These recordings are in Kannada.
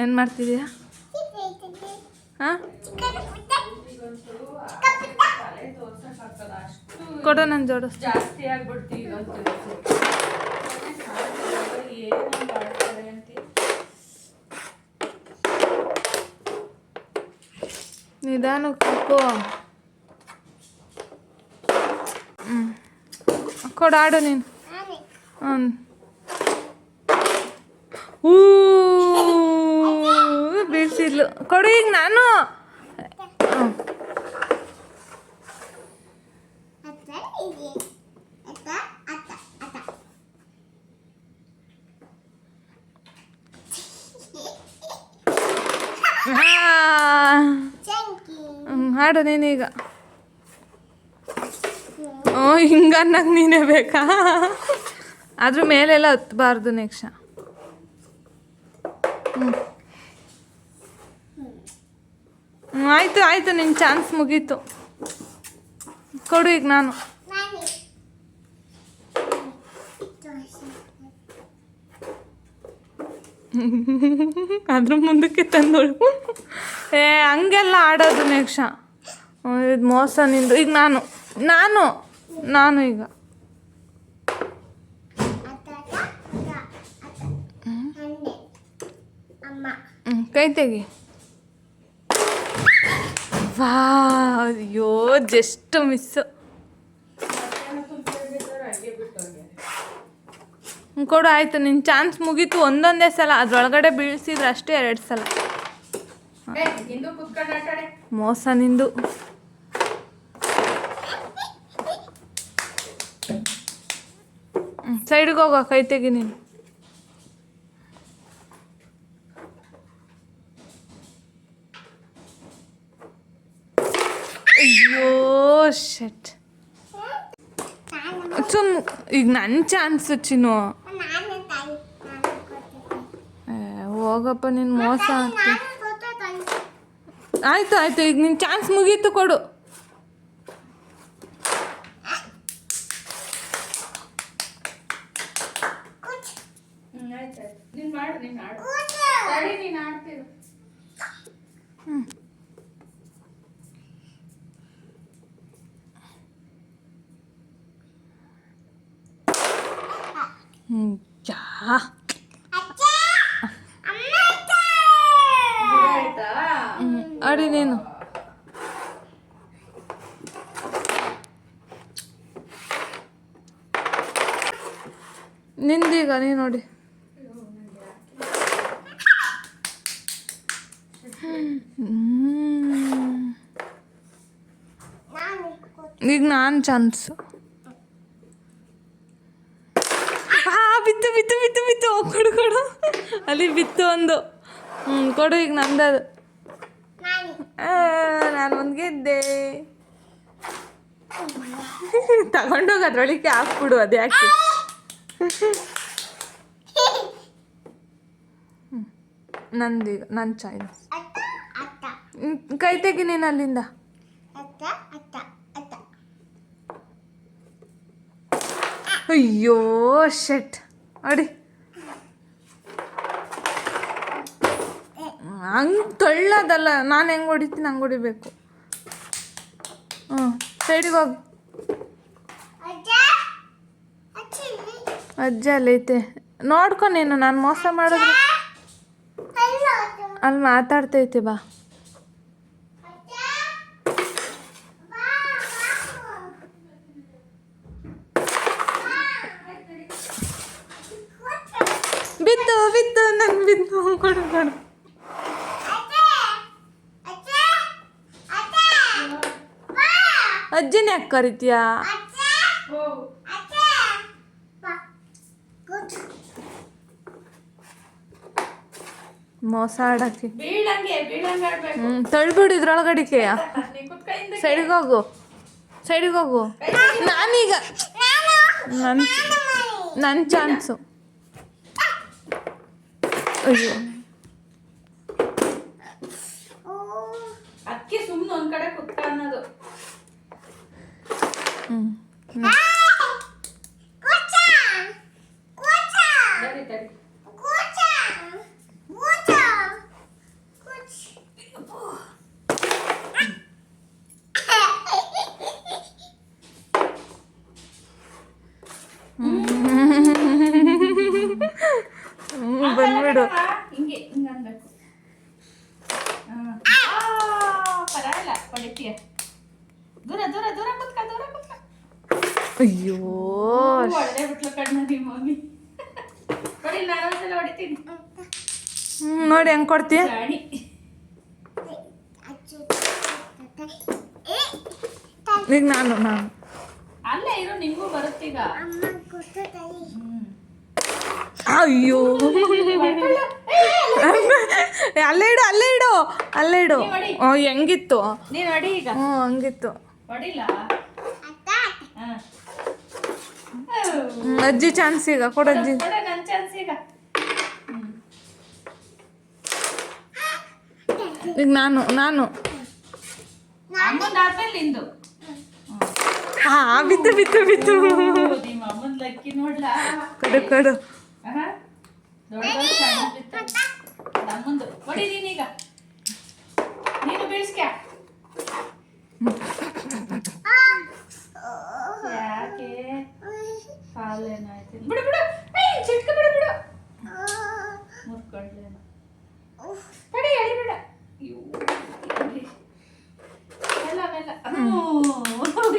ಏನು ಮಾಡ್ತಿದ್ದೀಯಾ ಹಾಂ? ಕೊಡು ನಾನು ಜೋಡಿಸ್ ಜಾಸ್ತಿ ಆಗ್ಬಿಡ್ತೀವಿ ನಿಧಾನಕ್ಕೆ ಹ್ಞೂ ಕೊಡಾಡು ನೀನು. ಹ್ಞೂ ಹೂ ಬೀಳ್ಸಿದ್ಲು ಕೊಡು ಈಗ ನಾನು. ಹ್ಞೂ ಹಾಡು ನೀನೀಗ ಓ ಹಿಂಗನ್ನಕ್ಕೆ ನೀನೇ ಬೇಕಾ? ಅದ್ರ ಮೇಲೆಲ್ಲ ಹತ್ಬಾರ್ದು ನೆಕ್ಸ್ಟ್ ಹ್ಞೂ ಹ್ಞೂ ಆಯಿತು ಆಯಿತು ನಿನ್ನ ಚಾನ್ಸ್ ಮುಗೀತು. ಕೊಡು ಈಗ ನಾನು. ಅದ್ರ ಮುಂದಕ್ಕೆ ತಂದೋಳು. ಏ, ಹಂಗೆಲ್ಲ ಆಡೋದು ನೆಕ್ಷ. ಇದು ಮೋಸ ನಿಂದು. ಈಗ ನಾನು ನಾನು ನಾನು ಈಗ. ಕೈ ತೆಗಿ. ವಾ ಅಯ್ಯೋ ಜಸ್ಟ್ ಮಿಸ್ಸು ಕೊಡು ಆಯಿತು ನಿನ್ನ ಚಾನ್ಸ್ ಮುಗೀತು ಒಂದೊಂದೇ ಸಲ. ಅದ್ರೊಳಗಡೆ ಬೀಳ್ಸಿದ್ರೆ ಅಷ್ಟೇ ಎರಡು ಸಲ. ಮೋಸ ನಿಂದು. ಸೈಡ್ಗೆ ಹೋಗೋ ಕೈ ತೆಗಿ ನೀನು ಅಯ್ಯೋ ಶೆಟ್ ಸುಮ್ ಈಗ ನನ್ನ ಚಾನ್ಸ್ ಚಿನ್ನು. ಹೋಗಪ್ಪ ಮೋಸ ನಾನು ಫೋಟೋ ಆಯ್ತು ಆಯ್ತು, ಈಗ ನಿನ್ನ ಚಾನ್ಸ್ ಮುಗೀತು ಕೊಡು ಹ್ಮ್ ಆಯ್ತು ಆಯ್ತು ನೀನ್ ಮಾಡು ನೀನ್ ಆಡು ತಡಿ ನೀನ್ ಆಡ್ತಿರು ಹ್ಞೂ ಅಡಿ ನೀನು. ನಿಂದೀಗ ನೀ ನೋಡಿ. ಈಗ ನಾನು ಚಾನ್ಸ್. ಬಿತ್ತು ಬಿತ್ತು ಬಿತ್ತು ಬಿತ್ತು. ಕೊಡು ಕೊಡು. ಅಲ್ಲಿ ಬಿತ್ತು ಒಂದು. ಹ್ಞೂ ಕೊಡು ಈಗ ನಂದದು. ನಾನು ಒಂದು ಗೆದ್ದೆ ತಗೊಂಡೋಗಿ ಅದ್ರೊಳಗೆ ಹಾಕ್ಬಿಡು, ಅದು ಯಾಕೆ? ನಂದೀಗ ನನ್ನ ಅತ್ತ ಕೈ ತೆಗಿ ನೀನು ಅಲ್ಲಿಂದ. ಅಯ್ಯೋ ಶೆಟ್ ಅಡಿ. ಹಂಗೆ ತೊಳ್ಳೋದಲ್ಲ ನಾನು ಹೆಂಗೆ ಹೊಡಿತೀನಿ ಹಂಗೆ ಹೊಡಿಬೇಕು. ಹ್ಞೂ ಸೈಡಿಗೆ ಹೋಗಿ. ಅಜ್ಜ ಅಲ್ಲೈತೆ. ನೋಡ್ಕೊ ನೀನು ನಾನು ಮೋಸ ಮಾಡಿದ್ರೆ ಅಲ್ಲಿ ಮಾತಾಡ್ತೈತೆ ಬಾ ಅಜ್ಜ ಬಾ ಬಾ ಬಿತ್ತು ಕೊಡು ಅಜ್ಜನ ಯಾಕೆ ಕರಿತೀಯಾ ಮೋಸ ಆಡಕ್ಕೆ. ಹ್ಞೂ ತಳ್ಬಿಡು ಇದ್ರೊಳಗಡಿಕೆ. ಸೈಡ್ಗೋಗು ಸೈಡ್ಗೋಗು ಸೈಡಿಗೆ ಹೋಗು. ಸೈಡಿಗೆ ಹೋಗು. ನಾನೀಗ ನನ್ನ ನನ್ನ ಚಾನ್ಸು ಅಯ್ಯೋ ಅದಕ್ಕೆ ಸುಮ್ಮನೆ ಒಂದ್ ಕಡೆ ಕುತ್ಕ ಅನ್ನೋದು ಹ್ಞೂ ತಡಿ ತಡಿ ಬಿಡು ಹಿಂಗೆ ಹಿಂಗೆ ಅನ್ಬೇಕು. ಆ, ಪರವಾಗಿಲ್ಲ ಹೊಡಿತೀಯ ದೂರ ದೂರ ದೂರ ಕುತ್ಕ ದೂರ ಕುತ್ಕ. ಅಯ್ಯೋ. ಒಳ್ಳೆ ಬಿಟ್ಲು ಕಣ್ಣ ನಿಮ್ಮ ಮಮ್ಮಿ. ನೋಡಿ ನಾನು ಒಂದ್ಸಲ ಹೊಡಿತೀನಿ. ಹ್ಮ್, ನೋಡಿ ಹೆಂಗ್ ಕೊಡ್ತೀಯ? ರಾಣಿ. ಈಗ ನಾನು ನಾನು. ಅಲ್ಲೇ ಇರು ನಿಮಗೂ ಬರುತ್ತೀಗ. ಅಯ್ಯೋ. ಅಲ್ಲೇ ಇಡು ಅಲ್ಲೇ ಇಡು ಅಲ್ಲೇ ಇಡು. ಓ ಹೆಂಗಿತ್ತು? ಹ್ಞೂ ಹಂಗಿತ್ತು. ಅಜ್ಜಿ ಚಾನ್ಸ್ ಈಗ ಕೊಡು ಅಜ್ಜಿ. ಕೊಡ ಚಾನ್ಸ್ ಈಗ. ಈಗ ನಾನು ನಾನು. ಹಾ ಬಿತ್ತು ಬಿತ್ತು ಬಿತ್ತು ಕೊಡು ಕೊಡು. ಅಮ್ಮಂದು ಹೊಡಿ ನೀನೀಗ ನೀನು ಬೀಳ್ಸ್ಕ್ಯಾ ಯಾಕೆ? ಕಾಲೇನಾಯ್ತು ಬಿಡು ಬಿಡು. ಚಿಟ್ಕ ಬಿಡು ಬಿಡು. ಮುರ್ಕೊಂಡ್ಲೇನು. ತಡಿ ಎಳಿ. ಬಿಡ ಮೆಲ್ಲ ಹ್ಞೂ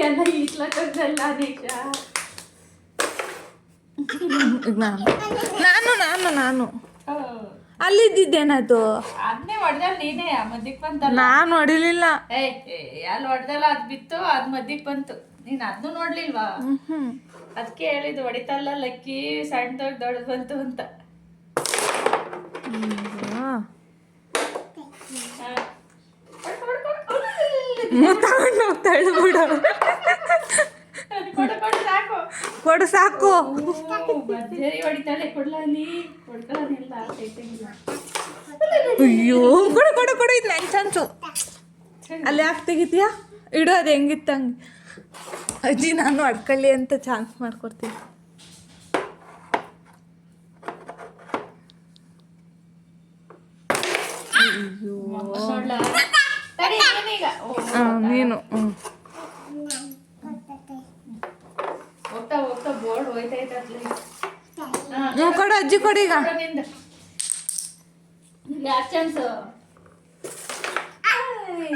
ಎಲ್ಲ ಈಸ್ಲಕ್ಕಾಗಲ್ಲ ನಿಶಾ ಈಗ ನಾನು ನಾನು. ನಾನು ನಾನು ಓ, ಅಲ್ಲಿದ್ದೇನಾಯ್ತು ಅದ್ನೇ ಹೊಡ್ದಲ್ ನೀನೇ ಮದ್ದಿಕ್ ಬಂತಲ್ಲ? ನಾನು ಹೊಡಿಲಿಲ್ಲ ಏಯ್ ಅಲ್ಲಿ ಹೊಡೆದಲ್ಲ ಅದ್ ಬಿತ್ತು ಅದು ಮದ್ಯಕ್ ಬಂತು. ನೀನ್ ಅದನ್ನು ನೋಡ್ಲಿಲ್ವಾ? ಅದಕ್ಕೆ ಹೇಳಿದ್ ಹೊಡಿತಲ್ಲ ಲಕ್ಕಿ ಸಣ್ಣದಾಗ ದೊಡ್ಡ ಬಂತು ಅಂತ. ತಗೊಂಡು ತಳ್ಳಿಬಿಡು ಕೊಡು ಸಾಕು. ಅಯ್ಯೋ ಕೊಡು ಕೊಡು ಕೊಡು ಇದು ನನ್ನ ಚಾನ್ಸು ಅಲ್ಲಿ ಯಾಕೆ ತೆಗಿತೀಯಾ? ಇಡು ಅದು ಹೆಂಗಿತ್ತು ಹಂಗೆ. ಅಜ್ಜಿ ನಾನು ಅಡ್ಕೊಳ್ಳಿ ಅಂತ ಚಾನ್ಸ್ ಮಾಡ್ಕೊಡ್ತೀನಿ. ಅಯ್ಯೋ. ನೀನು ಹ್ಞೂ ಹ್ಞೂ ಕೊಡು ಅಜ್ಜಿ ಕೊಡು ಈಗ.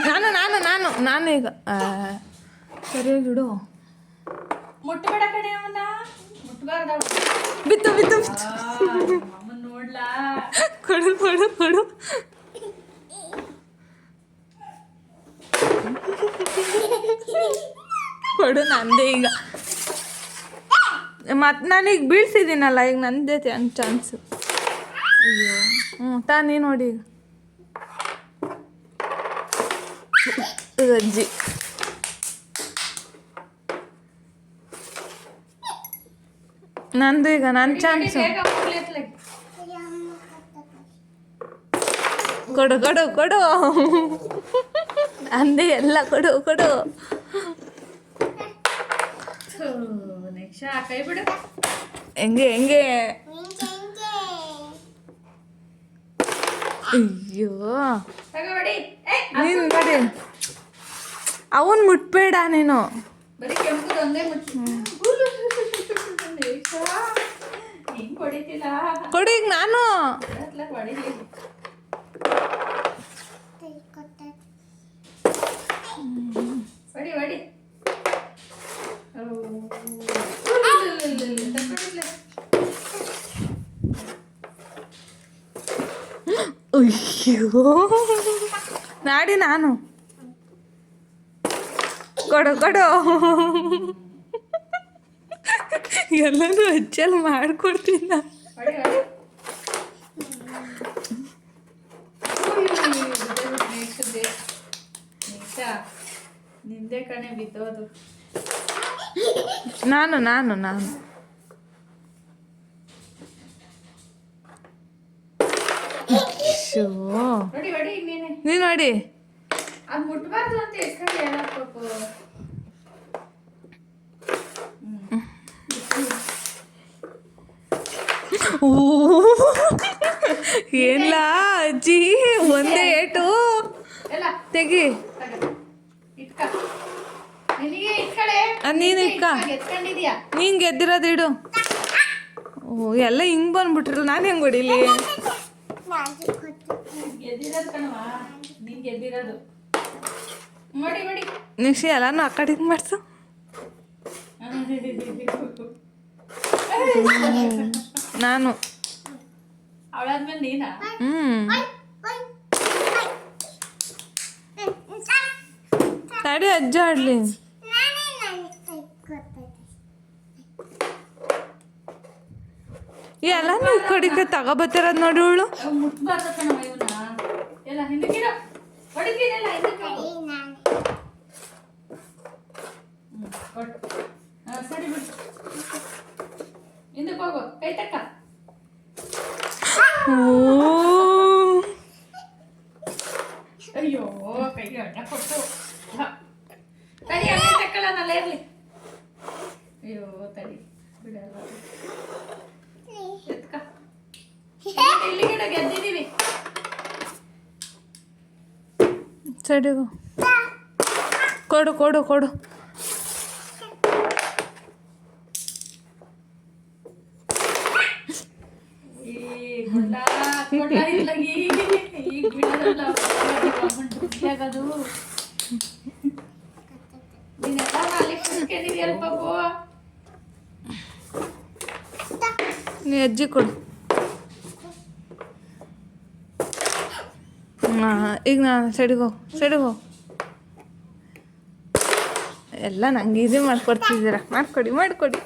ನಾನು ನಾನು ನಾನು ನಾನು ಈಗ ಸರಿಯಾಗಿ ಸರಿಯಾಗಿಡು ಮುಟ್ಟಬೇಡ ಕಣೆ ಅವನ ಮುಟ್ಬಾರ್ದ ಬಿತ್ತು ಬಿತ್ತು ಬಿತ್ತು. ನೋಡ್ಲಾ. ಕೊಡು ಕೊಡು ಕೊಡು. ಕೊಡು ನಂದೇ ಈಗ. ಮತ್ತು ನಾನೀಗ ಬೀಳ್ಸಿದ್ದೀನಲ್ಲ ಈಗ ನಂದೇ ಚಾನ್ಸು ಅಯ್ಯೋ, ಹ್ಞೂ ತಾ ನೀ ನೋಡಿ ಅಜ್ಜಿ. ನಂದು ಈಗ ನನ್ನ ಚಾನ್ಸು ಕೊಡು ಕೊಡು ಕೊಡು. ಅಂದೆ ಎಲ್ಲ ಕೊಡು ಕೊಡು. ಕೈ ಬಿಡು. ಹೆಂಗೆ ಹೆಂಗೆ? ಅಯ್ಯೋ. ನೀನು ನೋಡಿ ಅವನ್ ಮುಟ್ಬೇಡ ನೀನು. ಕೊಡಿ ಒಂದೇ ಈಗ ನಾನು. ಬಡಿ ಬಡಿ ಹೊಡಿ ಹೊಡಿ ಓ. ತಕ್ಕೊಂಡಿದ್ಲೆ. ಅಯ್ಯೋ. ನಾಡಿ ನಾನು. ಕೊಡು ಕೊಡು. ಎಲ್ಲನೂ ಅಜ್ಜಲ್ಲಿ ಮಾಡ್ಕೊಡ್ತೀನಿ ನಾನು. ನಿಂದೆ ಕಣೆ ಬಿದ್ದೋದು. ನಾನು ನಾನು ನಾನು. ಶೋ ಹೊಡಿ ಹೊಡಿ ನೀನೆ ನೋಡಿ ಅದ್ ಮುಟ್ಬಾರ್ದು ಅಂತ ಎಷ್ಟ್ ಹೇಳಬೇಕು ಊ, ಏನ್ಲ ಅಜ್ಜಿ? ಒಂದೇ ಏಟು. ಎಲ್ಲ. ತೆಗಿ. ನೀನು ಅದ್ ನೀನ್ ಗೆದ್ದಿರೋದು ಇಡು. ಓ ಎಲ್ಲ ಹಿಂಗ್ ಬಂದ್ಬಿಟ್ರಲ್ಲ ನಾನು ಹೆಂಗ್ ಹೊಡಿಲಿ? ಗೆದ್ದಿರೋದು ಕಣವ ನೀನ್ ಗೆದ್ದಿರೋದು ಮಾಡಿ ಮಾಡಿ. ನಿಶಿ ಎಲ್ಲಾನು ಆ ಕಡೆ ಮಾಡ್ಸು. ನಾನು. ಅವಳಾದ್ಮೇಲೆ ನೀನಾ? ತಡಿ ಅಜ್ಜ ಆಡ್ಲಿ. ಎಲ್ಲ ಈ ಕಡೆಗೆ ತಗೋಬತ್ತಿರೋದು ನೋಡಿ ಇವಳು ಎಲ್ಲ ಹಿಂದಕ್ಕಿರ ಹೊಡಿತೀನಲ್ಲ ಹಿಂದಕ್ಕೆ ಸಡಿಗೋ ಕೊಡು ಕೊಡು ಕೊಡು ಈ ಗುಂಡ ಗುಂಡ ಇಲ್ಲಗಿ ಈಗ ಬಿಡೋದಲ್ಲ ದುಡ್ಡಾಗದು ನೀನೆಲ್ಲ ಅಲ್ಲಿ ಕುತ್ಕೊಂಡಿದ್ಯಲ್ಲ ಪಾಪು ನೀ ಅಜ್ಜಿ ಕೊಡು ಹಾಂ ಈಗ ನಾನು ಸಡಿಗೋ ಸಡಿಗೋ ಎಲ್ಲ ನಂಗೆ ಈಸಿ ಮಾಡ್ಕೊಡ್ತಿದ್ದೀರಾ? ಮಾಡ್ಕೊಡಿ ಮಾಡ್ಕೊಡಿ.